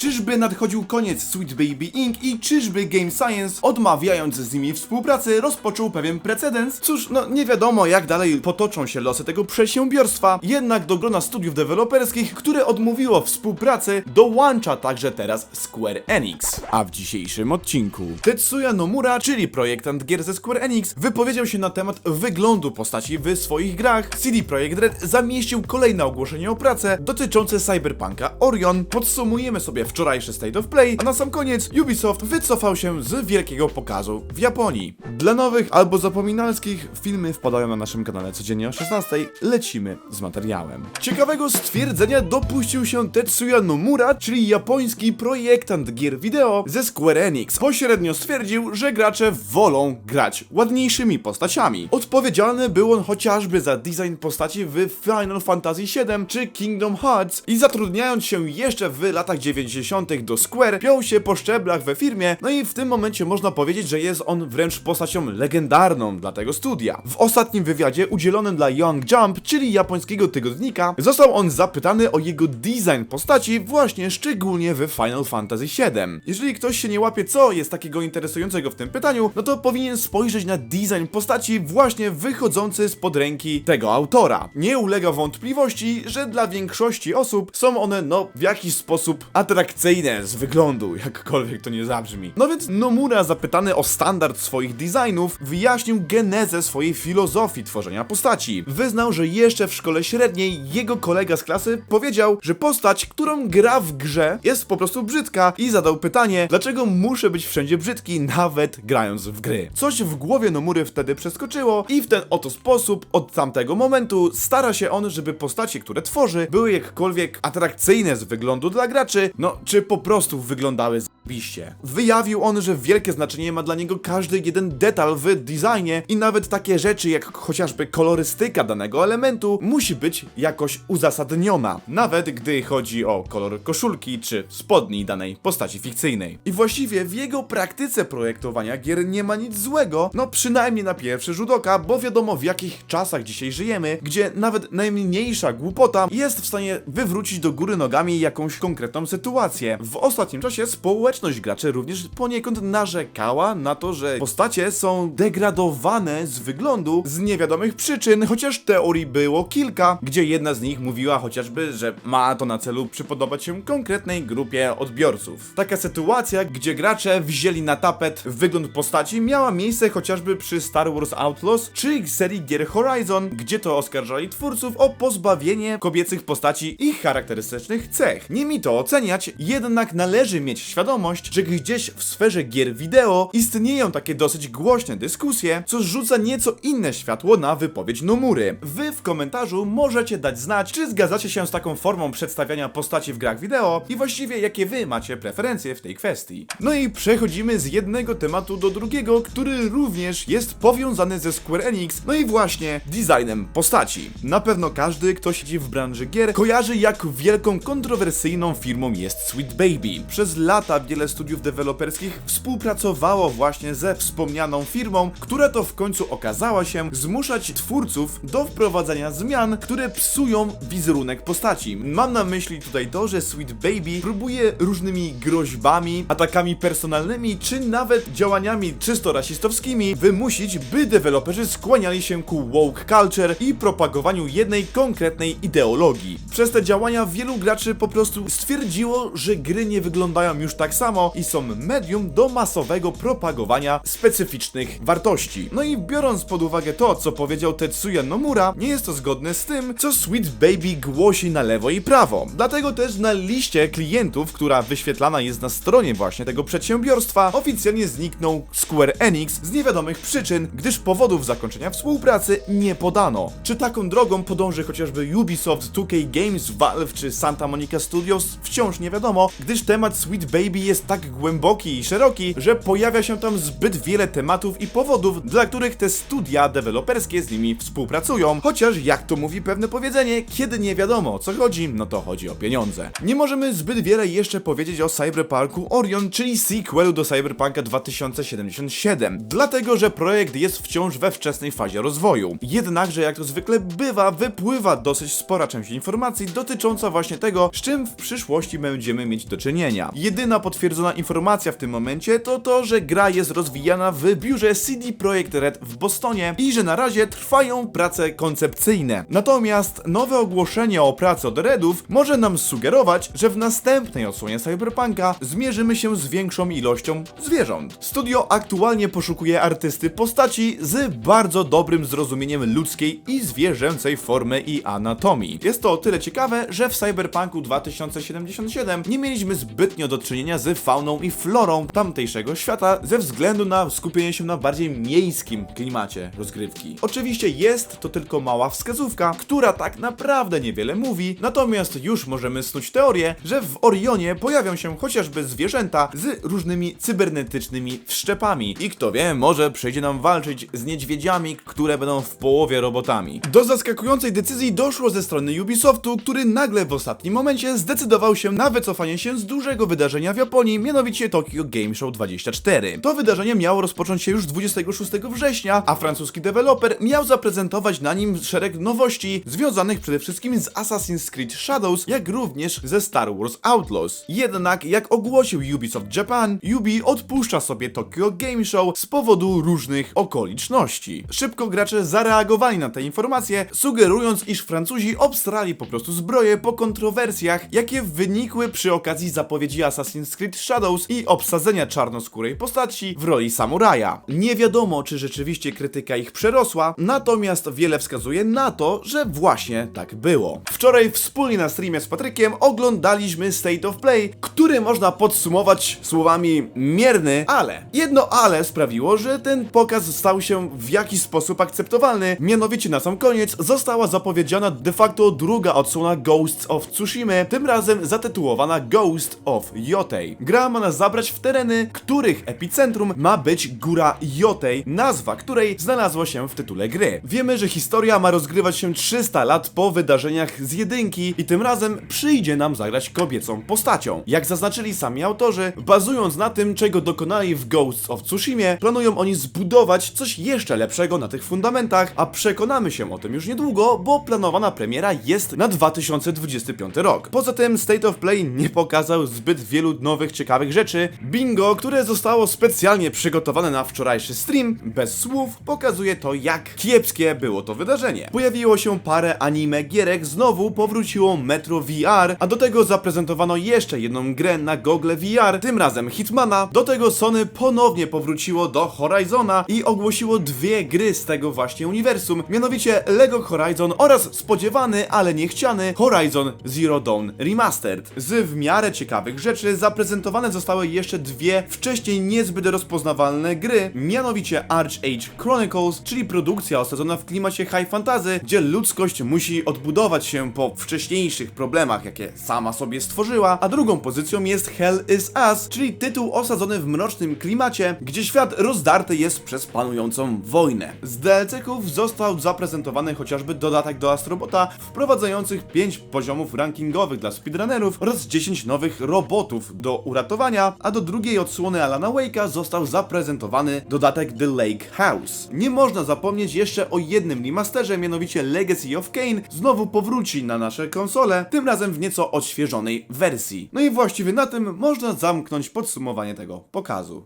Czyżby nadchodził koniec Sweet Baby Inc. i czyżby Game Science, odmawiając z nimi współpracy, rozpoczął pewien precedens? Cóż, no nie wiadomo jak dalej potoczą się losy tego przedsiębiorstwa, jednak do grona studiów deweloperskich, które odmówiło współpracy, dołącza także teraz Square Enix. A w dzisiejszym odcinku Tetsuya Nomura, czyli projektant gier ze Square Enix, wypowiedział się na temat wyglądu postaci w swoich grach. CD Projekt Red zamieścił kolejne ogłoszenie o pracę dotyczące Cyberpunka Orion. Podsumujemy sobie wczorajszy State of Play, a na sam koniec Ubisoft wycofał się z wielkiego pokazu w Japonii. Dla nowych albo zapominalskich filmy wpadają na naszym kanale codziennie o 16. Lecimy z materiałem. Ciekawego stwierdzenia dopuścił się Tetsuya Nomura, czyli japoński projektant gier wideo ze Square Enix. Pośrednio stwierdził, że gracze wolą grać ładniejszymi postaciami. Odpowiedzialny był on chociażby za design postaci w Final Fantasy VII czy Kingdom Hearts i zatrudniając się jeszcze w latach 90. do Square, piął się po szczeblach we firmie, no i w tym momencie można powiedzieć, że jest on wręcz postacią legendarną dla tego studia. W ostatnim wywiadzie udzielonym dla Young Jump, czyli japońskiego tygodnika, został on zapytany o jego design postaci właśnie szczególnie w Final Fantasy VII. Jeżeli ktoś się nie łapie, co jest takiego interesującego w tym pytaniu, no to powinien spojrzeć na design postaci właśnie wychodzący spod ręki tego autora. Nie ulega wątpliwości, że dla większości osób są one, no, w jakiś sposób atrakcyjne z wyglądu, jakkolwiek to nie zabrzmi. No więc Nomura, zapytany o standard swoich designów, wyjaśnił genezę swojej filozofii tworzenia postaci. Wyznał, że jeszcze w szkole średniej jego kolega z klasy powiedział, że postać, którą gra w grze, jest po prostu brzydka i zadał pytanie, dlaczego muszę być wszędzie brzydki, nawet grając w gry. Coś w głowie Nomury wtedy przeskoczyło i w ten oto sposób od tamtego momentu stara się on, żeby postacie, które tworzy, były jakkolwiek atrakcyjne z wyglądu dla graczy, no czy po prostu wyglądały zajebiście. Wyjawił on, że wielkie znaczenie ma dla niego każdy jeden detal w designie i nawet takie rzeczy jak chociażby kolorystyka danego elementu musi być jakoś uzasadniona, nawet gdy chodzi o kolor koszulki czy spodni danej postaci fikcyjnej. I właściwie w jego praktyce projektowania gier nie ma nic złego, no przynajmniej na pierwszy rzut oka, bo wiadomo w jakich czasach dzisiaj żyjemy, gdzie nawet najmniejsza głupota jest w stanie wywrócić do góry nogami jakąś konkretną sytuację. W ostatnim czasie społeczność graczy również poniekąd narzekała na to, że postacie są degradowane z wyglądu z niewiadomych przyczyn, chociaż teorii było kilka, gdzie jedna z nich mówiła chociażby, że ma to na celu przypodobać się konkretnej grupie odbiorców. Taka sytuacja, gdzie gracze wzięli na tapet wygląd postaci miała miejsce chociażby przy Star Wars Outlaws czy serii gier Horizon, gdzie to oskarżali twórców o pozbawienie kobiecych postaci ich charakterystycznych cech. Nie mi to oceniać, jednak należy mieć świadomość, że gdzieś w sferze gier wideo istnieją takie dosyć głośne dyskusje, co rzuca nieco inne światło na wypowiedź Nomury. Wy w komentarzu możecie dać znać, czy zgadzacie się z taką formą przedstawiania postaci w grach wideo i właściwie jakie wy macie preferencje w tej kwestii. No i przechodzimy z jednego tematu do drugiego, który również jest powiązany ze Square Enix, no i właśnie designem postaci. Na pewno każdy, kto siedzi w branży gier, kojarzy jak wielką kontrowersyjną firmą jest Sweet Baby. Przez lata wiele studiów deweloperskich współpracowało właśnie ze wspomnianą firmą, która to w końcu okazała się zmuszać twórców do wprowadzania zmian, które psują wizerunek postaci. Mam na myśli tutaj to, że Sweet Baby próbuje różnymi groźbami, atakami personalnymi, czy nawet działaniami czysto rasistowskimi wymusić, by deweloperzy skłaniali się ku woke culture i propagowaniu jednej konkretnej ideologii. Przez te działania wielu graczy po prostu stwierdziło, że gry nie wyglądają już tak samo i są medium do masowego propagowania specyficznych wartości. No i biorąc pod uwagę to, co powiedział Tetsuya Nomura, nie jest to zgodne z tym, co Sweet Baby głosi na lewo i prawo. Dlatego też na liście klientów, która wyświetlana jest na stronie właśnie tego przedsiębiorstwa, oficjalnie zniknął Square Enix z niewiadomych przyczyn, gdyż powodów zakończenia współpracy nie podano. Czy taką drogą podąży chociażby Ubisoft, 2K Games, Valve czy Santa Monica Studios? Wciąż nie wiadomo, gdyż temat Sweet Baby jest tak głęboki i szeroki, że pojawia się tam zbyt wiele tematów i powodów, dla których te studia deweloperskie z nimi współpracują. Chociaż, jak to mówi pewne powiedzenie, kiedy nie wiadomo o co chodzi, no to chodzi o pieniądze. Nie możemy zbyt wiele jeszcze powiedzieć o Cyberpunku Orion, czyli sequelu do Cyberpunka 2077, dlatego że projekt jest wciąż we wczesnej fazie rozwoju. Jednakże, jak to zwykle bywa, wypływa dosyć spora część informacji dotycząca właśnie tego, z czym w przyszłości będziemy mieć do czynienia. Jedyna potwierdzona informacja w tym momencie to to, że gra jest rozwijana w biurze CD Projekt Red w Bostonie i że na razie trwają prace koncepcyjne. Natomiast nowe ogłoszenie o pracy od Redów może nam sugerować, że w następnej odsłonie Cyberpunka zmierzymy się z większą ilością zwierząt. Studio aktualnie poszukuje artysty postaci z bardzo dobrym zrozumieniem ludzkiej i zwierzęcej formy i anatomii. Jest to o tyle ciekawe, że w Cyberpunku 2077 nie mieliśmy zbytnio do czynienia z fauną i florą tamtejszego świata ze względu na skupienie się na bardziej miejskim klimacie rozgrywki. Oczywiście jest to tylko mała wskazówka, która tak naprawdę niewiele mówi, natomiast już możemy snuć teorię, że w Orionie pojawią się chociażby zwierzęta z różnymi cybernetycznymi wszczepami i kto wie, może przyjdzie nam walczyć z niedźwiedziami, które będą w połowie robotami. Do zaskakującej decyzji doszło ze strony Ubisoftu, który nagle w ostatnim momencie zdecydował się na wycofanie się z dużego wydarzenia w Japonii, mianowicie Tokyo Game Show 24. To wydarzenie miało rozpocząć się już 26 września, a francuski deweloper miał zaprezentować na nim szereg nowości związanych przede wszystkim z Assassin's Creed Shadows, jak również ze Star Wars Outlaws. Jednak, jak ogłosił Ubisoft Japan, Ubi odpuszcza sobie Tokyo Game Show z powodu różnych okoliczności. Szybko gracze zareagowali na te informacje, sugerując, iż Francuzi obstrali po prostu zbroje po kontrowersjach, jakie wynikły przy okazji zapowiedzi Assassin's Creed Shadows i obsadzenia czarnoskórej postaci w roli samuraja. Nie wiadomo, czy rzeczywiście krytyka ich przerosła, natomiast wiele wskazuje na to, że właśnie tak było. Wczoraj wspólnie na streamie z Patrykiem oglądaliśmy State of Play, który można podsumować słowami mierny, ale. Jedno ale sprawiło, że ten pokaz stał się w jakiś sposób akceptowalny, mianowicie na sam koniec została zapowiedziana de facto druga odsłona Ghosts of Tsushima, tym razem zatytułowana Ghost of Yotei. Gra ma nas zabrać w tereny, których epicentrum ma być góra Yotei, nazwa której znalazła się w tytule gry. Wiemy, że historia ma rozgrywać się 300 lat po wydarzeniach z jedynki i tym razem przyjdzie nam zagrać kobiecą postacią. Jak zaznaczyli sami autorzy, bazując na tym, czego dokonali w Ghosts of Tsushima, planują oni zbudować coś jeszcze lepszego na tych fundamentach, a przekonamy się o tym już niedługo, bo planowana premiera jest na 2025 rok. Poza tym State of Play nie pokazał zbyt wielu nowych ciekawych rzeczy. Bingo, które zostało specjalnie przygotowane na wczorajszy stream, bez słów, pokazuje to jak kiepskie było to wydarzenie. Pojawiło się parę anime gierek, znowu powróciło Metro VR, a do tego zaprezentowano jeszcze jedną grę na Google VR, tym razem Hitmana. Do tego Sony ponownie powróciło do Horizona i ogłosiło dwie gry z tego właśnie uniwersum, mianowicie Lego Horizon oraz spodziewany, ale niechciany Horizon Zero Dawn Remastered. Z w miarę ciekawych rzeczy zaprezentowane zostały jeszcze dwie wcześniej niezbyt rozpoznawalne gry, mianowicie Archage Chronicles, czyli produkcja osadzona w klimacie high fantasy, gdzie ludzkość musi odbudować się po wcześniejszych problemach, jakie sama sobie stworzyła, a drugą pozycją jest Hell is Us, czyli tytuł osadzony w mrocznym klimacie, gdzie świat rozdarty jest przez panującą wojnę. Z DLC-ków został zaprezentowany chociażby dodatek do Astrobota, wprowadzających 5 poziomów rankingowych dla speedrunnerów oraz 10 nowych robotów uratowania, a do drugiej odsłony Alana Wake'a został zaprezentowany dodatek The Lake House. Nie można zapomnieć jeszcze o jednym remasterze, mianowicie Legacy of Kane znowu powróci na nasze konsole, tym razem w nieco odświeżonej wersji. No i właściwie na tym można zamknąć podsumowanie tego pokazu.